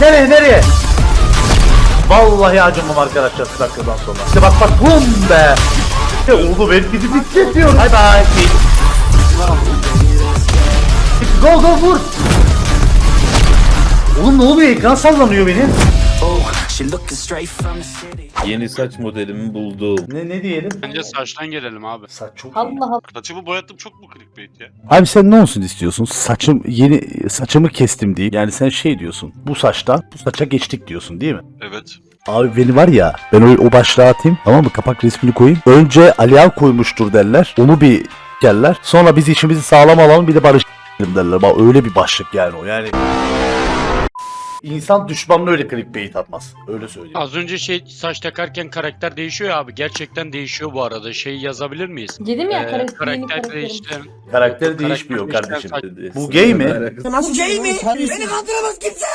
Nereye nereye? Vallahi acımam arkadaşlar şu dakikadan sonra. İşte bak bak bum be. İşte oldu ben bizi bitirtiyor. Hay bay. Go go vur. Oğlum ne oluyor ekran sallanıyor benim. Yeni saç modelimi buldum. Ne ne diyelim? Bence saçtan gelelim abi. Saç çok iyi. Allah Allah. Saçımı boyattım çok mu clickbait ya? Abi sen ne olsun istiyorsun? Saçım yeni saçımı kestim deyip yani sen şey diyorsun. Bu saçtan bu saça geçtik diyorsun değil mi? Evet. Abi beni var ya ben o, o başlığa atayım tamam mı kapak resmini koyayım. Önce Alihan koymuştur derler. Onu bir derler. Sonra biz işimizi sağlam alalım bir de barış derler. Bak öyle bir başlık yani o yani. İnsan düşmanına öyle clickbait atmaz. Öyle söyleyeyim. Az önce şey saç takarken karakter değişiyor ya abi. Gerçekten değişiyor bu arada. Şey yazabilir miyiz? Dedim ya Ee, karakter, yeni karakter karakterim. değiştiren. Karakter değişmiyor kardeşim. saç- Bu gay mi? Bu gay mi? Beni kandıramaz kimse.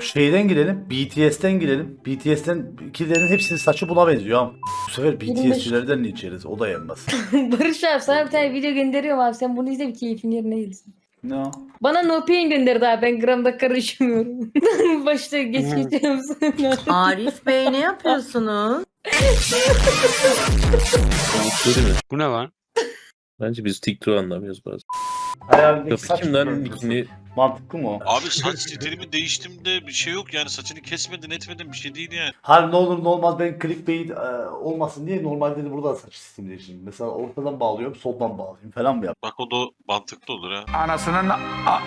Şeyden girelim. BTS'ten girelim. BTS'ten ikilerin hepsinin saçı buna benziyor ama. Bu sefer BTS'çilerden ne içeriz? O da yenmez. Barış abi sana bir tane video gönderiyorum abi. Sen bunu izle bir keyfin yerine gelsin. Ne o? Bana no pain gönderdi abi. Ben gramda karışmıyorum. Başta geçeceğim sana. Arif Bey ne yapıyorsunuz? Bu ne lan? Bence biz TikTok anlamıyoruz bazen. Hayalindeki saç Kapı mı kimden? Mantıklı mı o? Abi saç stilimi değiştimde bir şey yok yani saçını kesmedin etmedin bir şey değil yani. Hal ne olur ne olmaz ben clickbait e, olmasın diye normalde de burada saç sistemi değiştirdim. Mesela ortadan bağlıyorum soldan bağlayayım falan mı yap? Bak o da mantıklı olur ha.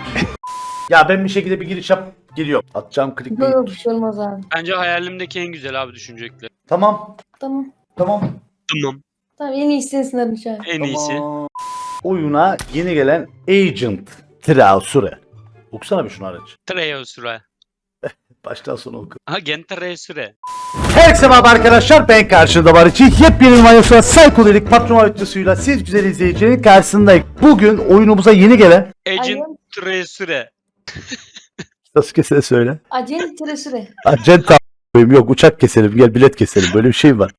Ya ben bir şekilde bir giriş yap geliyorum. Atacağım clickbait. yok bir şey olmaz abi. Bence hayalimdeki en güzel abi düşünecekler. Tamam Tamam. tamam. Tamam. Tamam en iyisi sensin abi. En iyisi. Oyuna yeni gelen Agent Trausure. Okusana bir şunu araç. Treo süre. Baştan sona oku. Aha Gentre süre. Herkese merhaba arkadaşlar ben karşında var için yepyeni bir manyasına Psychodelik patron videosuyla siz güzel izleyicilerin karşısındayım. Bugün oyunumuza yeni gelen Agent Aynen. Tre süre. Sasuke sen söyle. Acen tıra süre. A**ayım. yok uçak keselim gel bilet keselim böyle bir şey var.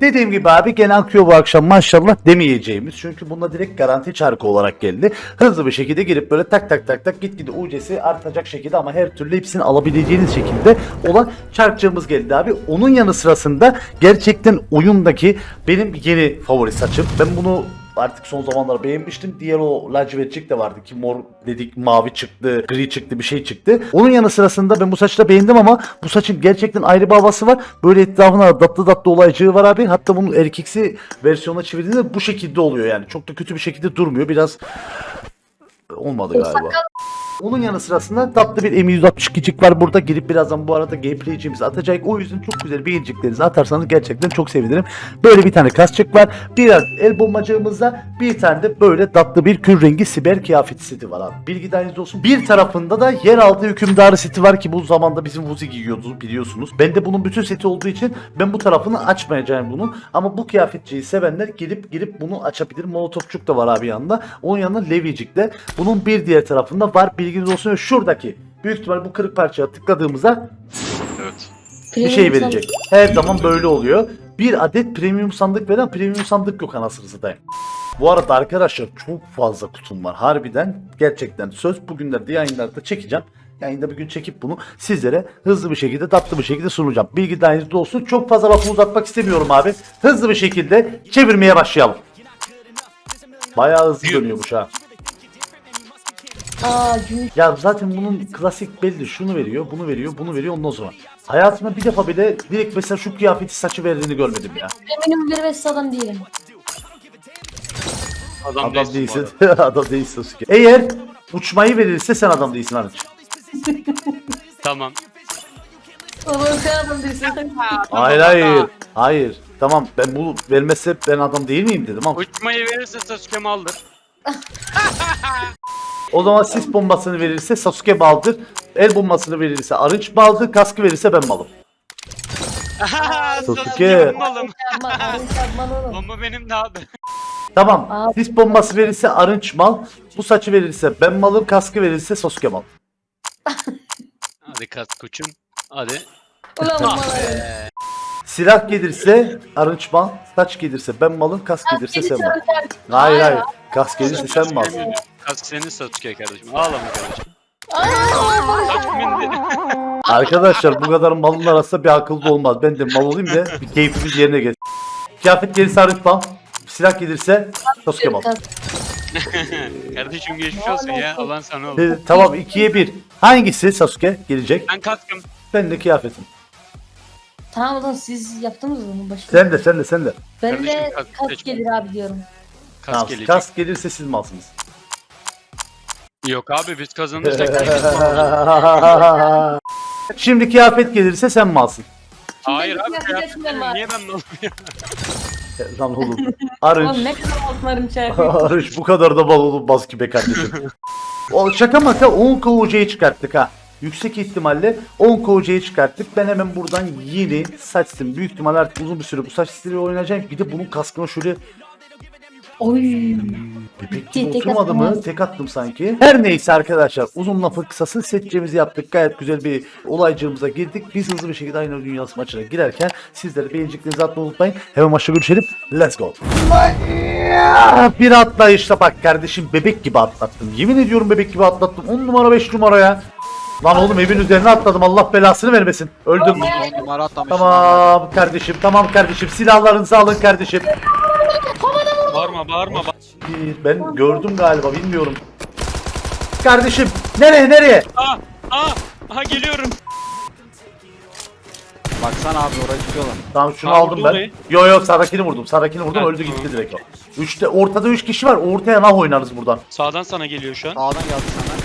Dediğim gibi abi gene akıyor bu akşam maşallah demeyeceğimiz çünkü bunda direkt garanti çarkı olarak geldi. Hızlı bir şekilde girip böyle tak tak tak tak gitgide UC'si artacak şekilde ama her türlü hepsini alabileceğiniz şekilde olan çarkçığımız geldi abi. Onun yanı sırasında gerçekten oyundaki benim yeni favori saçım. Ben bunu artık son zamanlarda beğenmiştim. Diğer o lacivertçik de vardı ki mor dedik mavi çıktı, gri çıktı bir şey çıktı. Onun yanı sırasında ben bu saçı da beğendim ama bu saçın gerçekten ayrı bir havası var. Böyle etrafına tatlı tatlı olaycığı var abi. Hatta bunun erkeksi versiyona çevirdiğinde bu şekilde oluyor yani. Çok da kötü bir şekilde durmuyor. Biraz olmadı galiba. Onun yanı sırasında tatlı bir M162'cik var burada. Girip birazdan bu arada gameplay'cimizi atacak. O yüzden çok güzel beğeniciklerinizi atarsanız gerçekten çok sevinirim. Böyle bir tane kasçık var. Biraz el bombacığımızda bir tane de böyle tatlı bir kül rengi siber kıyafet seti var abi. Bilgi olsun. Bir tarafında da yeraltı hükümdarı seti var ki bu zamanda bizim Vuzi giyiyordu biliyorsunuz. Ben de bunun bütün seti olduğu için ben bu tarafını açmayacağım bunun. Ama bu kıyafetçiyi sevenler gelip girip bunu açabilir. Molotofçuk da var abi yanında. Onun yanında Levicik de. Bunun bir diğer tarafında var. Bilginiz olsun. Şuradaki büyük ihtimal bu kırık parçaya tıkladığımızda Evet. bir şey verecek. Her zaman böyle oluyor. Bir adet premium sandık veren premium sandık yok anasını satayım. Bu arada arkadaşlar çok fazla kutum var. Harbiden gerçekten söz bugünlerde yayınlarda çekeceğim. Yayında bir gün çekip bunu sizlere hızlı bir şekilde tatlı bir şekilde sunacağım. Bilgi dahilinizde olsun. Çok fazla lafı uzatmak istemiyorum abi. Hızlı bir şekilde çevirmeye başlayalım. Bayağı hızlı dönüyormuş ha. Aa gümüş. Ya zaten bunun klasik belli. Şunu veriyor, bunu veriyor, bunu veriyor ondan sonra. Hayatımda bir defa bile direkt mesela şu kıyafeti saçı verdiğini görmedim ya. Eminim bir vesile adam değilim. Adam, Adam değilsin adam değilsin. Sasuke. Eğer uçmayı verirse sen adam değilsin Arıç. Tamam. Oğlum sen adam değilsin. Hayır hayır. Hayır. Tamam ben bunu vermezse ben adam değil miyim dedim ama. Uçmayı verirse Sasuke'mi aldır. O zaman sis bombasını verirse Sasuke baldır. El bombasını verirse Arınç baldır. Kaskı verirse ben malım. Sasuke malım. Bomba benim de abi. Tamam. Sis bombası verirse Arınç mal. Bu saçı verirse ben malım. Kaskı verirse Sasuke mal. Hadi kas koçum. Hadi. Ulan Ah. Silah gelirse Arınç mal. Saç gelirse ben malım. Kask gelirse sen mal. Hayır hayır. Kask gelirse sen mal. Kask senin Sasuke kardeşim. Ağlama kardeşim. Arkadaşlar bu kadar malın arasında bir akıllı olmaz. Ben de mal olayım da bir keyfimiz yerine gelsin. Kıyafet gelirse Arif bal. Silah gelirse Sasuke bal. Kardeşim geçmiş olsun ya. Alan sana oldu. Ee, tamam ikiye bir. Hangisi Sasuke gelecek? Ben kaskım. Ben de kıyafetim. Tamam o zaman siz yaptınız mı başta? Sen de sen de sen de. Ben Kardeşim, de kask kaç seç. gelir abi diyorum. Kask Tamam, gelecek. kas gelirse siz malsınız. Yok abi biz kazanırsak biz Şimdi kıyafet gelirse sen malsın. Hayır abi Kıyafet kıyafet niye ben mal Lan oğlum. Oğlum Arınç. ne kadar altınlarım çarpıyor. Arınç bu kadar da mal olunmaz ki be kardeşim. o şaka maka 10 KUC'yi çıkarttık ha. Yüksek ihtimalle 10 KUC'yi çıkarttık. Ben hemen buradan yeni saç. Büyük ihtimalle artık uzun bir süre bu saç sistemi oynayacağım. Bir de bunun kaskına şöyle Oy. bebek Tek gibi tek oturmadı attım mı? Tek attım sanki. Her neyse arkadaşlar uzun lafı kısası seçeceğimizi yaptık. Gayet güzel bir olaycığımıza girdik. Biz hızlı bir şekilde aynı dünyası maçına girerken sizlere beğeneceklerinizi atmayı unutmayın. Hemen maçta görüşelim. Let's go. Bir atlayışla bak kardeşim bebek gibi atlattım. Yemin ediyorum bebek gibi atlattım. 10 numara 5 numara ya. Lan oğlum evin üzerine atladım. Allah belasını vermesin. Öldüm. On numara atlamış. Tamam kardeşim. Tamam kardeşim. Silahlarınızı alın kardeşim. Bağırma bağırma. Bir- Ben gördüm galiba bilmiyorum. Kardeşim nereye nereye? Aa, aa, aha geliyorum. Baksana abi orayı tutuyorlar. Tamam şunu Ha, aldım ben. orayı. Yo yo sağdakini vurdum. Sağdakini vurdum Ha, öldü tamam. gitti direkt o. Üçte ortada üç kişi var. Ortaya nah oynarız buradan. Sağdan sana geliyor şu an. Sağdan geldi sana.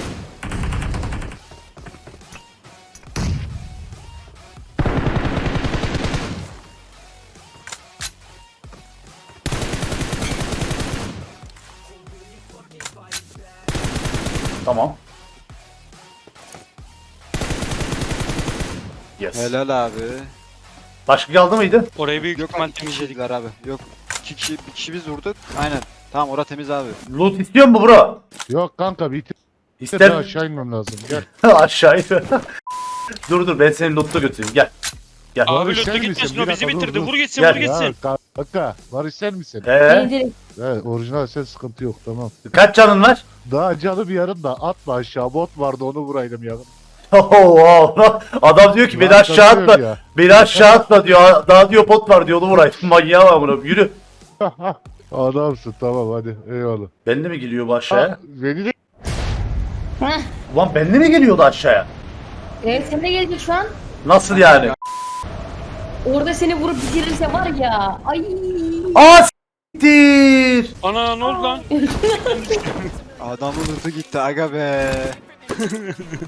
Tamam. Yes. Helal abi. Başka kaldı mıydı? Orayı büyük Yok ihtimal abi iki temizledik. abi. Yok. İki kişi, bir kişi biz vurduk. Aynen. Tamam ora temiz abi. Loot istiyor mu bro? Yok kanka bitir. İster aşağı inmem lazım. Gel. aşağıya. dur dur ben seni loot'a götüreyim gel. Gel. Abi lütfen sen gitmesin o Bir bizi dakika, dur, bitirdi. dur. Vur gitsin Gel vur ya. gitsin. Ya kanka Barış sen misin? Ee, Beni He orijinal sen sıkıntı yok tamam. kaç canın var? Daha canı bir yarım da atma aşağı bot vardı onu vuraydım ya. Oh, Adam diyor ki beni Lan aşağı atma. kaçıyorum ya. Beni aşağı atma diyor. Daha diyor pot var diyor onu vurayım. Manyağı var bunu. Yürü. Adamsın tamam hadi eyvallah. Benle mi geliyor bu aşağıya? Ha, beni de Heh. Ulan benle mi geliyordu aşağıya? Evet sen de gelecek şu an. Nasıl yani? Orada seni vurup bitirirse var ya. Ay. Aa s**tir. Ana ne oldu lan? Adamın hırtı gitti aga be.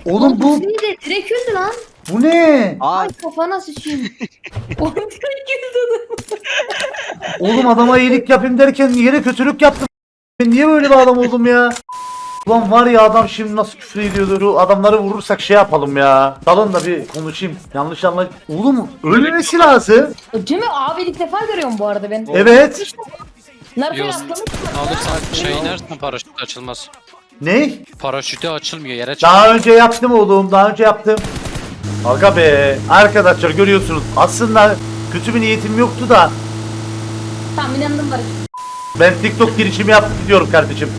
Oğlum bu Seni de direkt öldü lan. bu ne? Aa Ay kafana sıçayım. Oğlum direkt öldü. Oğlum adama iyilik yapayım derken yere kötülük yaptım. Ben niye böyle bir adam oldum ya? Ulan var ya adam şimdi nasıl küfür ediyordur. Adamları vurursak şey yapalım ya. Dalın da bir konuşayım. Yanlış anla. Oğlum ölmesi lazım. Değil mi? Abi ilk defa görüyorum bu arada ben. Evet. Nerede Yok. atlamış? Alırsan şey inersen paraşüt açılmaz. Ne? Paraşütü açılmıyor yere çık. Daha önce yaptım oğlum. Daha önce yaptım. Aga be. Arkadaşlar görüyorsunuz. Aslında kötü bir niyetim yoktu da. Tamam inandım Barış. Ben TikTok girişimi yaptım gidiyorum kardeşim.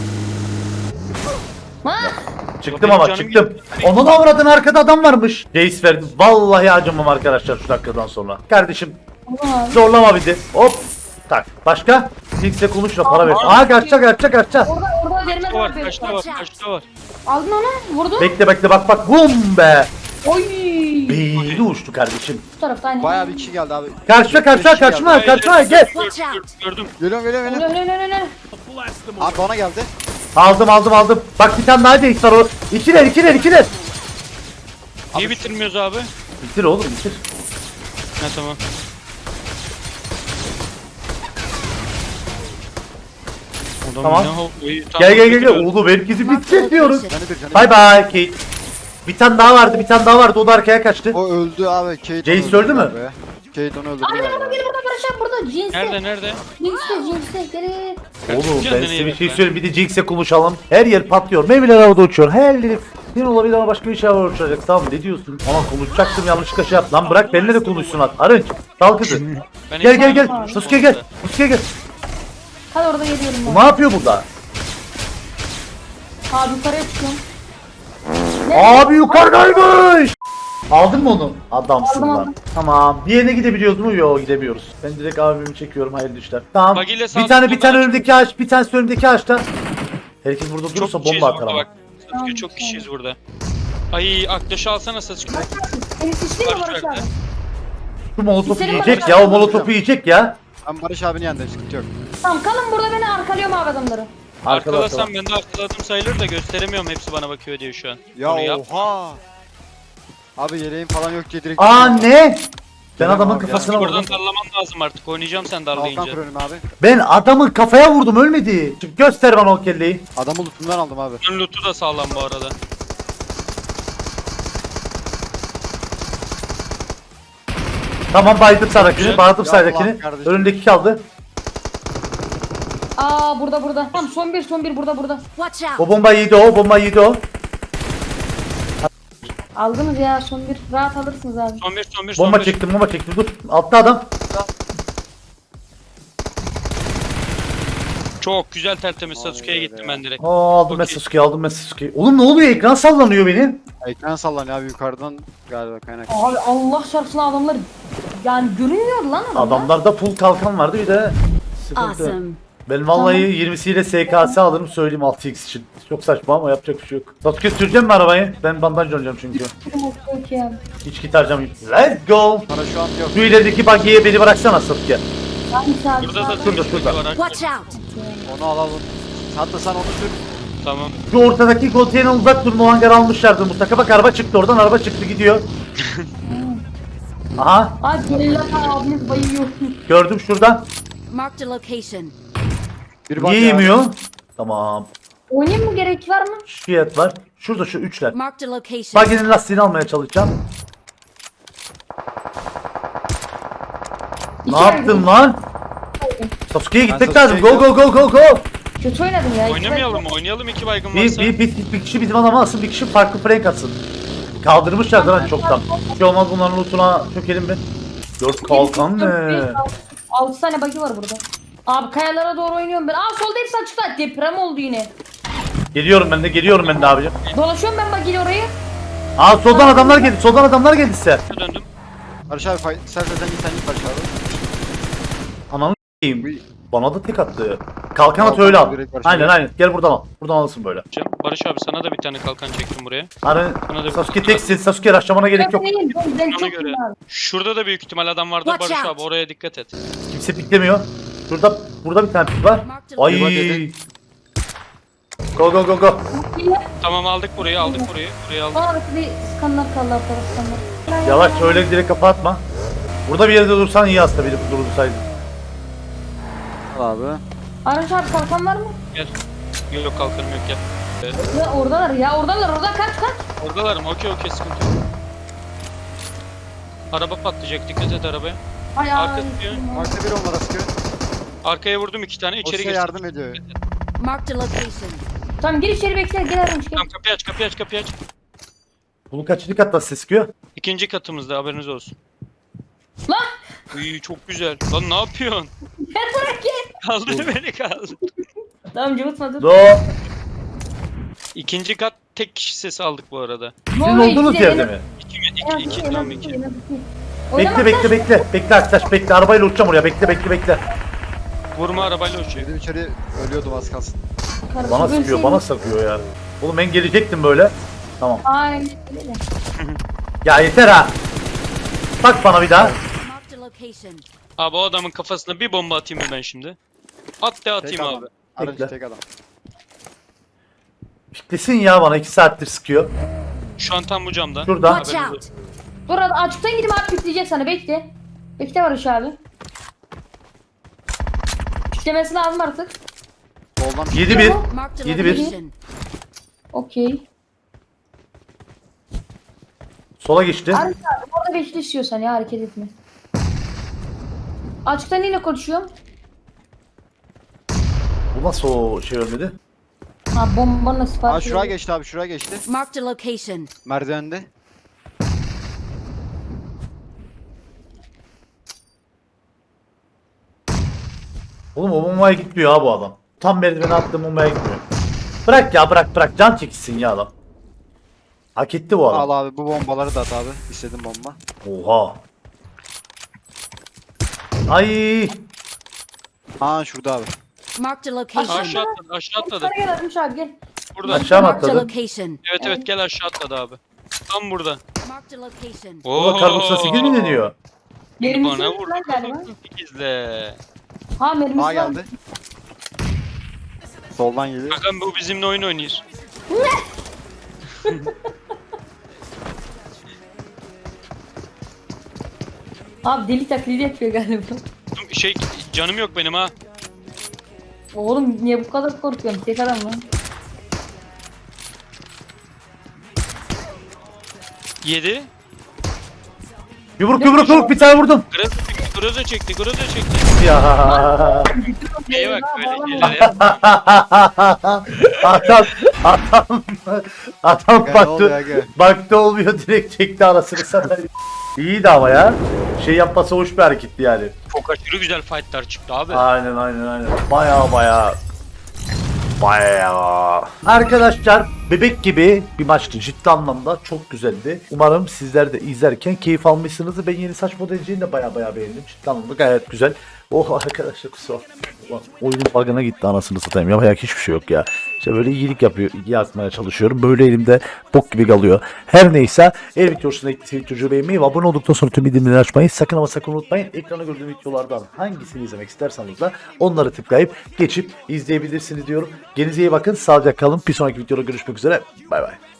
Çıktım Benim ama canım çıktım. Onun avradın arkada adam varmış. Reis verdim. Vallahi acımam arkadaşlar şu dakikadan sonra. Kardeşim abi. zorlama bizi. Hop. Tak. Başka? Tilkse konuşla para ver. Aa kaçacak kaçacak kaçacak. Orada orada vermez Kaçta var abi. kaçta var kaçta var. Aldın onu vurdun. Bekle bekle bak bak. Bum be. Oy. Beyni uçtu kardeşim. Bu tarafta aynen. bayağı bir kişi geldi abi. Karşıma karşıma karşıma karşıma gel. Gördüm. Geliyorum geliyorum Öyle geliyorum. öyle öyle öyle. Abi bana geldi. Aldım aldım aldım. Bak bir tane daha değil var o. İkiler ikiler ikiler. Niye bitirmiyoruz abi? Bitir oğlum bitir. Ha tamam. Adam Tamam. ne İyi, tamam, Gel gel gel gel. bitiriyorum. Oğlum herkesi bitir diyoruz. Canı bir canı Bay bay Kate. Bir tane daha vardı bir tane daha vardı o da arkaya kaçtı. O öldü abi. Kate Jace öldü mü? abi. Kate onu öldürdü Abi galiba. burada gel burada Barış abi burada. Cinste. Nerede nerede? Cinste cinste. Gel. Oğlum ben Kendine size bir şey be. söyleyeyim. Bir de Jinx'e konuşalım. Her yer patlıyor. Meyveler havada uçuyor. Her yer bir olabilir ama başka bir şey var uçacak. Tamam ne diyorsun? Ama konuşacaktım yanlışlıkla şey yap. Lan bırak benimle de konuşsun at. Arınç. Dal kızı. Ben gel gel gel. Sasuke gel. Sasuke gel. Hadi orada geliyorum ben. ne yapıyor burada? Abi yukarıya çıkıyorum. Abi yukarıdaymış. Aldın mı onu? Adamsın Aldım, lan. aldım. Tamam. Diğerine gidebiliyoruz mu? Yok gidemiyoruz. Ben direkt abimi çekiyorum hayırlı işler. Tamam. Bir tane bir solda tane aç. önümdeki ağaç, bir tane önümdeki ağaçta. Herkes burada durursa kişiyiz bomba burada atar ama. bak. Sasuke çok kişiyiz burada. Ay Aktaş'ı alsana Sasuke. Seni sıçtın mı Barış abi? Şu molotofu Senin yiyecek bana- ya. O molotofu yiyecek ya. Ben Barış abinin yanındayım sıkıntı yok. Tamam kalın burada beni arkalıyorum abi adamları. Arkalasam ben de arkaladım sayılır da gösteremiyorum hepsi bana bakıyor diye şu an. Ya Onu yap. oha. Abi yeleğim falan yok diye direkt. Aa ne? Ben adamın abi, kafasına Buradan vurdum. darlaman lazım artık. Oynayacağım sen Kalkan darlayınca. kuruyorum abi. Ben adamın kafaya vurdum ölmedi. Göster bana o kelleyi. Adamı lootundan aldım abi. Ön lootu da sağlam bu arada. Tamam baydım sağdakini, baydım Ya sağdakini. Kardeşim. Önündeki kaldı. Aa burada burada. Tamam son bir son bir burada burada. Watch out. O bombayı yedi o, bombayı yedi o. Aldınız ya son bir. Rahat alırsınız abi. Son bir son bir son Bomba bir. çektim, bomba çektim. Dur. Altta adam. Çok güzel tertemiz Sasuke'ye gittim ben direkt. Aa, aldım ben. Sasuke'yi, aldım ben Sasuke'yi. Oğlum ne oluyor? Ekran sallanıyor benim. Ekran sallanıyor abi yukarıdan galiba kaynak. Abi Allah çarpsın adamlar. Yani görünmüyor lan adamlar. Adamlarda full kalkan vardı bir de sıkıntı. Awesome. Ben vallahi 20'siyle SKS alırım söyleyeyim 6x için. Çok saçma ama yapacak bir şey yok. Sasuke süreceğim mi arabayı? Ben bandaj oynayacağım çünkü. Abi. Hiç git harcamayayım. Let's go. Para şu an yok. Şu ilerideki buggy'ye beni bıraksana Sasuke. Hangisi abi? Burada da. Şurada, şurada. var. Watch out. Onu alalım. Hatta sen onu sür. Tamam. Şu ortadaki konteyner uzak durma o hangar almışlardı mutlaka. Bak araba çıktı oradan araba çıktı gidiyor. Aha Abi Celal abimiz bayıyor. gördüm şurada. Marked a location. Bir bak Niye ya. yemiyor? Tamam. Oynayayım mı gerek var mı? Şu fiyat var. Şurada şu üçler. Marked a location. Buggy'nin lastiğini almaya çalışacağım. Ne İki yaptın lan? Sasuke'ye gitmek lazım. Go Sasuke'ye go go go go. Kötü oynadım ya. İki Oynamayalım mı? Oynayalım iki baygın Bir, varsa. bir, bir, bir kişi bizim adamı alsın, bir kişi farklı frank atsın. Kaldırmışlar lan çoktan. Bir şey olmaz bunların lootuna çökelim bir. Dört kalkan ne? 6 tane bagi var burada. Abi kayalara doğru oynuyorum ben. Aa solda hepsi açıkta. Deprem oldu yine. Geliyorum ben de, geliyorum ben de abicim. Dolaşıyorum ben bagiyle orayı. Aa soldan adamlar geldi, soldan adamlar geldi size. Döndüm. Barış abi fay- sen sen git sen git Barış abi. Ananı s**eyim. Bana da tek attı. Kalkan at öyle al. Aynen aynen. Gel buradan al. Buradan alırsın böyle. Barış abi sana da bir tane kalkan çektim buraya. Hani Bana da bir Sasuke kalkan teksin. Sasuke raşlamana gerek yok. Ben, ben, ben Ona çok göre. iyiyim abi. Şurada da büyük ihtimal adam vardı Watch Barış out. abi oraya dikkat et. Kimse piklemiyor. Şurada burada bir tane pik var. Ay. Go go go go. Tamam aldık burayı aldık burayı. Burayı aldık. Aa bir skanlar kaldı arkada skanlar. Yavaş öyle direkt kapatma. Burada bir yerde dursan iyi aslında biri durdursaydı. Al abi. Araç abi kalkan var mı? Gel. Yok yok kalkanım yok gel. Ya oradalar ya oradalar orada kaç kaç. Oradalarım okey okey sıkıntı yok. Araba patlayacak dikkat et arabaya. Ay Arka ay. sıkıyor. Markta bir onlara sıkıyor. Arkaya vurdum iki tane O içeri size geçtim. yardım ediyor. Marked a location. Tamam gir içeri bekle gel Arınç gel. Tamam kapıyı aç kapıyı aç kapıyı aç. Bunun kaçıncı katta ses sıkıyor? İkinci katımızda haberiniz olsun. Lan! Uy çok güzel. Lan ne yapıyorsun? Gel bırak gel. Kaldır beni kaldır. Tamam cıvıtma dur. Do. İkinci kat tek kişi sesi aldık bu arada. Sizin olduğunuz yerde mi? İki, iki, iki, tamam iki. Bekle bekle bekle. Bekle arkadaş bekle. Arabayla uçacağım oraya. Bekle bekle bekle. Vurma arabayla uçuyor. Girdim içeri ölüyordum az kalsın. Bana sıkıyor, bana sıkıyor ya. Oğlum ben gelecektim böyle. Tamam. Aynen öyle. Ya yeter ha. Bak bana bir daha. Marked a location. Abi o adamın kafasına bir bomba atayım mı ben şimdi? At de atayım Tek abi. adam. Bekle. tek adam. Piklesin ya bana 2 saattir sıkıyor. Şu an tam bu camda. Şurada. Watch out. Dur hadi açıktan gidip abi pikleyecek sana bekle. Bekle Barış abi. Piklemesi lazım artık. Soldan 7-1. Marked a Yedi bir. location. Okey. Sola geçti. Abi orada bekle istiyorsan ya hareket etme. Açıktan yine konuşuyorum. Bu nasıl o şey ölmedi? Ha bombanın Aa sipariş şuraya veriyor. geçti abi şuraya geçti. Marked a location. Merdivende. Oğlum o bombaya gitmiyor ha bu adam. Tam merdivene attığım bombaya gitmiyor. Bırak ya bırak bırak can çekilsin ya adam. Hak etti bu Al adam. abi bu bombaları da at abi. İstedim bomba. Oha. Ay. Aa şurada abi. Marked a location. Aşağı atladı aşağı atladı. Yukarı gel abi gel. Burada. Aşağı mı Marked a atladın? location. Evet evet gel aşağı atladı abi. Tam burada. Marked a location. Ulan karbonsa 8 mi deniyor? Mermisi Bana vurdu. galiba. İzle. Ha mermisi var. geldi. Soldan geliyor. Bakın bu bizimle oyun oynuyor. Abi deli taklidi yapıyor galiba. Şey canım yok benim ha. Oğlum niye bu kadar korkuyorsun? Tek adam lan. Yedi. Yumruk yumruk yumruk bir tane vurdum. Çekti, Groza çekti, Groza çekti. Ya. Neye bak böyle şeylere. adam adam adam Aga, ne baktı aga? baktı olmuyor direkt çekti arasını satayım. İyiydi ama ya. Şey yapması hoş bir hareketti yani. Çok aşırı güzel fightlar çıktı abi. Aynen aynen aynen. Baya baya. Baya. Arkadaşlar bebek gibi bir maçtı ciddi anlamda çok güzeldi. Umarım sizler de izlerken keyif almışsınızdır. Ben yeni saç modelciğini de baya baya beğendim. Ciddi anlamda gayet güzel. Oh arkadaşlar kusura. Oyunun bug'ına gitti anasını satayım. Yapacak hiçbir şey yok ya. İşte böyle iyilik yapıyor, yapmaya çalışıyorum. Böyle elimde bok gibi kalıyor. Her neyse eğer video hoşuna gittiyse videoyu beğenmeyi ve abone olduktan sonra tüm bildirimleri açmayı sakın ama sakın unutmayın. Ekrana gördüğüm videolardan hangisini izlemek isterseniz de onları tıklayıp geçip izleyebilirsiniz diyorum. Kendinize iyi bakın. Sağlıcakla kalın. Bir sonraki videoda görüşmek üzere. Bay bay.